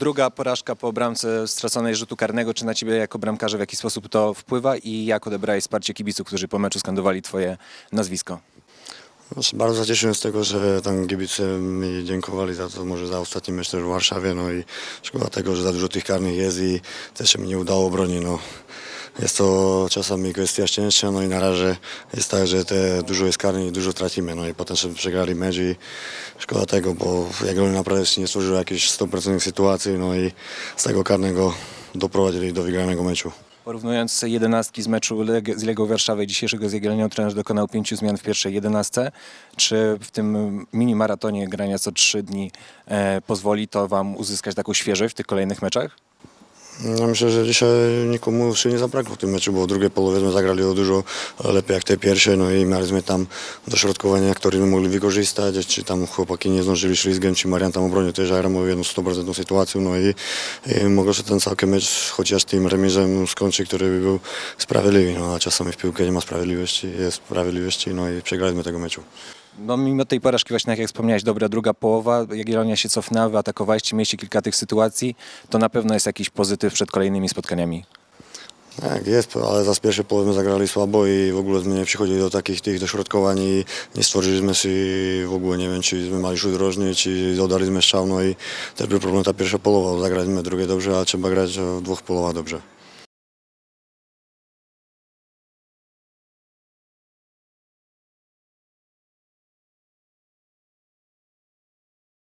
Druga porażka po bramce straconej rzutu karnego. Czy na ciebie jako bramkarza w jakiś sposób to wpływa i jak odebrałeś wsparcie kibiców, którzy po meczu skandowali twoje nazwisko? No, Bardzo cieszyłem z tego, że tam kibice mi dziękowali za to, może za ostatni mecz też w Warszawie, no i szkoda tego, że za dużo tych karnych jest i też się mi nie udało bronić, no. Jest to czasami kwestia szczęścia, no i na razie jest tak, że te dużo jest karnych i dużo tracimy, no i potem sobie przegrali mecz i szkoda tego, bo Jagiellonia naprawdę się nie stworzyło jakiejś 100% sytuacji, no i z tego karnego doprowadzili do wygranego meczu. Porównując jedenastki z meczu z Legią Warszawy dzisiejszego z Jagiellonią, trener dokonał pięciu zmian w pierwszej jedenastce. Czy w tym mini-maratonie grania co trzy dni e, pozwoli to wam uzyskać taką świeżość w tych kolejnych meczach? Ja myślę, że dzisiaj nikomu się nie zabrakło w tym meczu, bo w drugiej połowie zagrali o dużo lepiej jak te pierwsze, no i mieliśmy tam dośrodkowania, które mogli wykorzystać, czy tam chłopaki nie zdążyli ślizgiem, czy Marian tam obronił też Aramo jedną 100% sytuację, no i, i mogło się ten cały mecz chociaż tym remizem skończyć, który by był sprawiedliwy, no a czasami w piłkę nie ma sprawiedliwości, jest sprawiedliwości, no i przegraliśmy tego meczu. No mimo tej porażki właśnie, tak jak wspomniałeś, dobra druga połowa, Jagiellonia się cofnęła, wy atakowaliście, mieliście kilka tych sytuacji, to na pewno jest jakiś pozytyw przed kolejnymi spotkaniami. Tak, jest, ale za pierwsze połowy zagrali słabo i w ogóle nie przychodzi do takich tych dośrodkowań i nie stworzyliśmy się w ogóle, nie wiem, czy my rzut rożny, czy dodaliśmy strzał, no i też był problem ta pierwsza połowa, zagraliśmy drugie dobrze, ale trzeba grać w dwóch połowach dobrze.